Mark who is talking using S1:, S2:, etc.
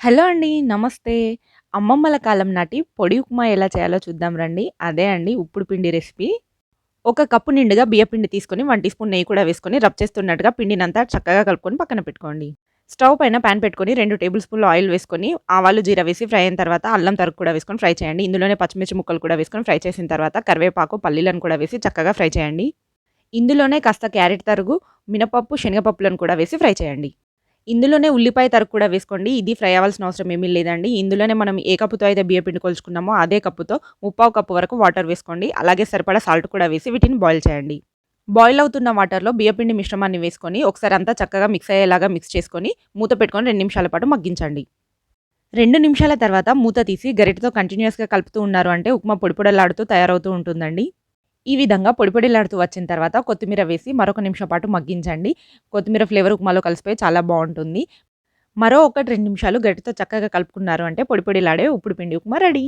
S1: Hello అండి. నమస్తే. అమ్మమ్మల కాలం నాటి పొడి ఉప్మా ఎలా చేయాలో చూద్దాం రండి. అదే అండి ఉప్పుడు పిండి రెసిపీ. ఒక కప్పు నిండుగా బియ్యపిండి తీసుకొని వన్ టీ స్పూన్ నెయ్యి కూడా వేసుకొని రబ్ చేస్తున్నట్టుగా పిండినంతా చక్కగా కలుపుకొని పక్కన పెట్టుకోండి. స్టవ్ పైన పాన్ పెట్టుకొని రెండు టేబుల్ స్పూన్‌లు ఆయిల్ వేసుకొని ఆవాలు, జీరా వేసి ఫ్రై అయిన తర్వాత అల్లం తరుగు కూడా వేసుకొని ఫ్రై చేయండి. ఇందులోనే పచ్చిమిర్చి ముక్కలు కూడా వేసుకొని ఫ్రై చేసిన తర్వాత కరివేపాకు, పల్లీలను కూడా వేసి చక్కగా ఫ్రై చేయండి. ఇందులోనే కాస్త క్యారెట్ తరుగు, మినపప్పు, శనగపప్పులను కూడా వేసి ఫ్రై చేయండి. ఇందులోనే ఉల్లిపాయ తరుగు కూడా వేసుకోండి. ఇది ఫ్రై అవ్వాల్సిన అవసరం ఏమీ లేదండి. ఇందులోనే మనం ఏ కప్పుతో అయితే బియ్యపిండి కొలుచుకున్నామో అదే కప్పుతో ముప్పావు కప్పు వరకు వాటర్ వేసుకోండి. అలాగే సరిపడా సాల్ట్ కూడా వేసి వీటిని బాయిల్ చేయండి. బాయిల్ అవుతున్న వాటర్‌లో బియ్యపిండి మిశ్రమాన్ని వేసుకొని ఒకసారి అంతా చక్కగా మిక్స్ అయ్యేలాగా మిక్స్ చేసుకొని మూత పెట్టుకొని రెండు నిమిషాల పాటు మగ్గించండి. రెండు నిమిషాల తర్వాత మూత తీసి గరిటతో కంటిన్యూయస్‌గా కలుపుతూ ఉన్నారు అంటే ఉప్మా పొడిపొడలాడుతూ తయారవుతూ ఉంటుందండి. ఈ విధంగా పొడి పొడిలాడుతూ వచ్చిన తర్వాత కొత్తిమీర వేసి మరొక నిమిషం పాటు మగ్గించండి. కొత్తిమీర ఫ్లేవర్ ఉప్మాలో కలిసిపోయి చాలా బాగుంటుంది మరో 1, 2 నిమిషాలు గట్టితో చక్కగా కలుపుకున్నారు అంటే పొడి పొడిలాడే ఉప్పుడు పిండి ఉప్మా రెడీ.